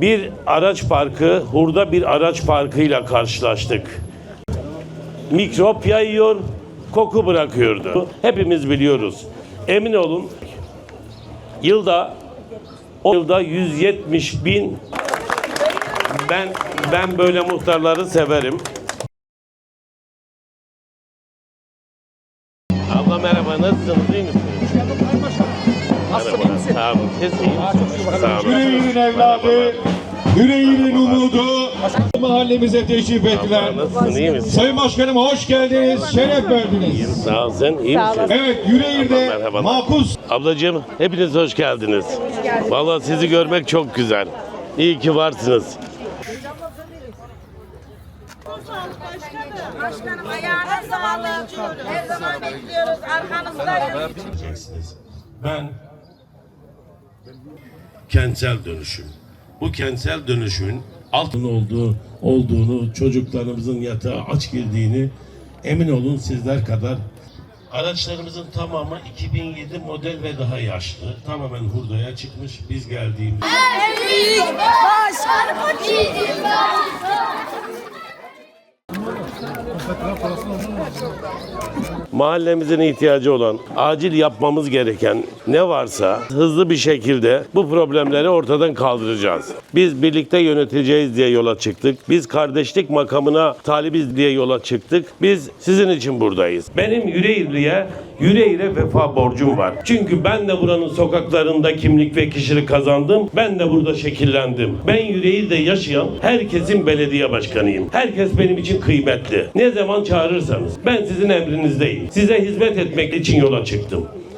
Bir araç parkı, hurda bir araç parkıyla karşılaştık. Mikrop yayıyor, koku bırakıyordu. Hepimiz biliyoruz. Emin olun yılda o yılda 170 bin ben ben böyle muhtarları severim. Abla merhaba nasılsınız iyi misiniz? Sağ olun. Sağ olun. Yüreğinin evladı, yüreğinin umudu mahallemize teşrif ettiler. Nasılsın iyi misin? Sayın Başkanım hoş geldiniz, şeref verdiniz. Sağ ol sen iyi misin? Evet, Yüreğir'de Merhabalar. mahpus Ablacığım hepiniz hoş geldiniz. Vallahi sizi görmek çok güzel. İyi ki varsınız. Başkanım ayağınız sağlık. Her zaman bekliyoruz. Arkanızdayız. Ben kentsel dönüşüm. Bu kentsel dönüşümün altın olduğu olduğunu, çocuklarımızın yatağa aç girdiğini emin olun sizler kadar Araçlarımızın tamamı 2007 model ve daha yaşlı. Tamamen hurdaya çıkmış. Biz geldiğimizde mahallemizin ihtiyacı olan, acil yapmamız gereken ne varsa hızlı bir şekilde bu problemleri ortadan kaldıracağız. Biz birlikte yöneteceğiz diye yola çıktık. Biz kardeşlik makamına talibiz diye yola çıktık. Biz sizin için buradayız. Benim Yüreğirli'ye, Yüreğir'e vefa borcum var. Çünkü ben de buranın sokaklarında kimlik ve kişilik kazandım. Ben de burada şekillendim. Ben Yüreğir'de yaşayan herkesin belediye başkanıyım. Herkes benim için kıymetli. Ne zaman çağırırsanız ben sizin emrinizdeyim. Size hizmet etmek için yola çıktım.